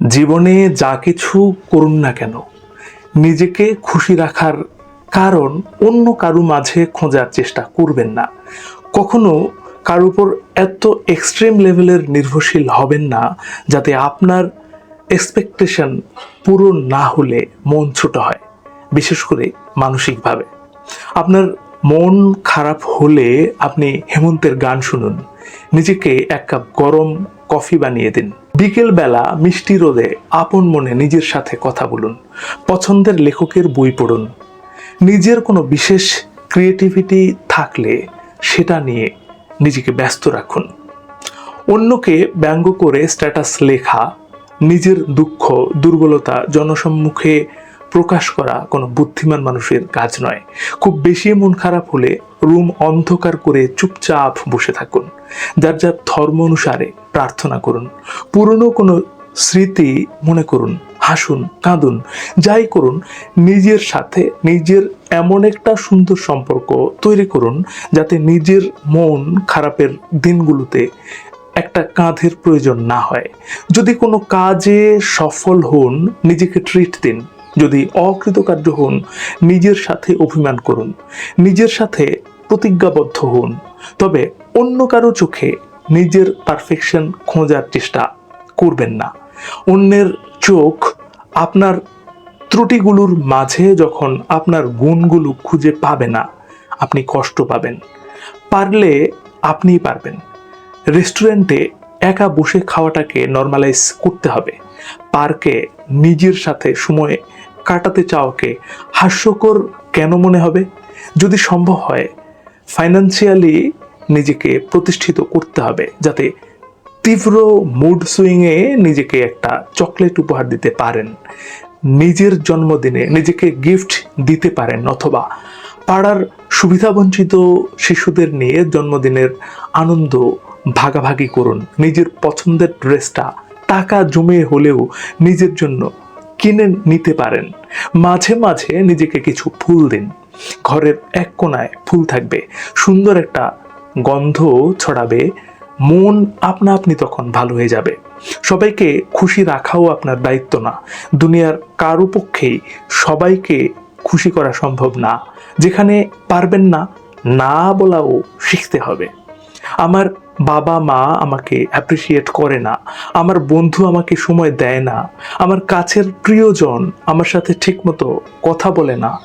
জীবনে যা কিছু করুন না কেন, নিজেকে খুশি রাখার কারণ অন্য কারও মাঝে খোঁজার চেষ্টা করবেন না। কখনো কারোর উপর এত এক্সট্রিম লেভেলের নির্ভরশীল হবেন না, যাতে আপনার এক্সপেকটেশন পূরণ না হলে মন ছোট হয়, বিশেষ করে মানসিকভাবে। আপনার মন খারাপ হলে আপনি হেমন্তের গান শুনুন। নিজেকে এক কাপ গরম কফি বানিয়ে দিন। বিকেল বেলা মিষ্টি রোদে আপন মনে নিজের সাথে কথা বলুন, পছন্দের লেখকের বই পড়ুন। নিজের কোনো বিশেষ ক্রিয়েটিভিটি থাকলে সেটা নিয়ে নিজেকে ব্যস্ত রাখুন। অন্যকে ব্যঙ্গ করে স্ট্যাটাস লেখা, নিজের দুঃখ, দুর্বলতা, জনসম্মুখে প্রকাশ করা কোনো বুদ্ধিমান মানুষের কাজ নয়। খুব বেশি মন খারাপ হলে রুম অন্ধকার করে চুপচাপ বসে থাকুন। যার যার ধর্ম অনুসারে প্রার্থনা করুন। পুরনো কোনো স্মৃতি মনে করুন, হাসুন, কাঁদুন, যাই করুন, নিজের সাথে নিজের এমন একটা সুন্দর সম্পর্ক তৈরি করুন যাতে নিজের মন খারাপের দিনগুলোতে একটা কাঁধের প্রয়োজন না হয়। যদি কোনো কাজে সফল হন, নিজেকে ট্রিট দিন। যদি অকৃতকার্য হন, নিজের সাথে অভিমান করুন, নিজের সাথে প্রতিজ্ঞাবদ্ধ হন। তবে অন্য কারও চোখে নিজের পারফেকশন খোঁজার চেষ্টা করবেন না। অন্যের চোখ আপনার ত্রুটিগুলোর মাঝে যখন আপনার গুণগুলো খুঁজে পাবে না, আপনি কষ্ট পাবেন। পারলে আপনিই পারবেন। রেস্টুরেন্টে একা বসে খাওয়াটাকে নর্মালাইজ করতে হবে। পার্কে নিজের সাথে সময় কাটাতে চাওয়াকে হাস্যকর কেন মনে হবে? যদি সম্ভব হয় ফাইন্যান্সিয়ালি নিজেকে প্রতিষ্ঠিত করতে হবে, যাতে তীব্র মুড সুইংয়ে নিজেকে একটা চকলেট উপহার দিতে পারেন। নিজের জন্মদিনে নিজেকে গিফট দিতে পারেন, অথবা পাড়ার সুবিধাবঞ্চিত শিশুদের নিয়ে জন্মদিনের আনন্দ ভাগাভাগি করুন। নিজের পছন্দের ড্রেসটা টাকা জমে হলেও নিজের জন্য কিনে নিতে পারেন। মাঝে মাঝে নিজেকে কিছু ফুল দিন। ঘরের এক কোনায় ফুল থাকবে। সুন্দর একটা গন্ধ ছড়াবে। মন আপনা আপনি তখন ভালো হয়ে যাবে। সবাইকে খুশি রাখাও আপনার দায়িত্ব না। দুনিয়ার কারও পক্ষেই সবাইকে খুশি করা সম্ভব না। যেখানে পারবেন না না বলাও শিখতে হবে। আমার বাবা মা আমাকে অ্যাপ্রিসিয়েট করে না। আমার বন্ধু আমাকে সময় দেয় না। আমার কাছের প্রিয়জন আমার সাথে ঠিকমতো কথা বলে না।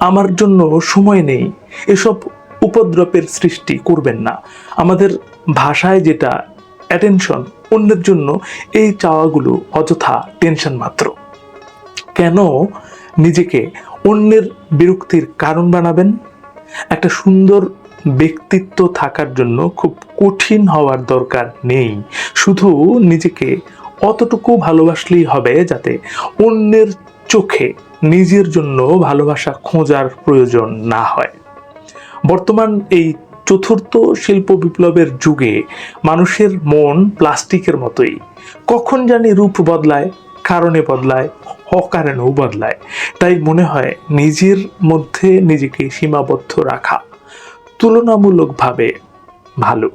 আমার জন্য সময় নেই। এসব উপদ্রবের সৃষ্টি করবেন না। আমাদের ভাষায় যেটা অ্যাটেনশন অন্যের জন্য এই চাওয়াগুলো অযথা টেনশন মাত্র। কেন নিজেকে অন্যের বিরক্তির কারণ বানাবেন? একটা সুন্দর ব্যক্তিত্ব থাকার জন্য খুব কঠিন হওয়ার দরকার নেই। শুধু নিজেকে অতটুকু ভালোবাসলেই হবে যাতে অন্যের চোখে নিজের জন্য ভালোবাসা খোঁজার প্রয়োজন না হয়। বর্তমান এই চতুর্থ শিল্প বিপ্লবের যুগে মানুষের মন প্লাস্টিকের মতোই। কখন জানি রূপ বদলায়, কারণে বদলায়, অকারণেও বদলায়। তাই মনে হয় নিজের মধ্যে নিজেকে সীমাবদ্ধ রাখা তুলনামূলকভাবে ভালো।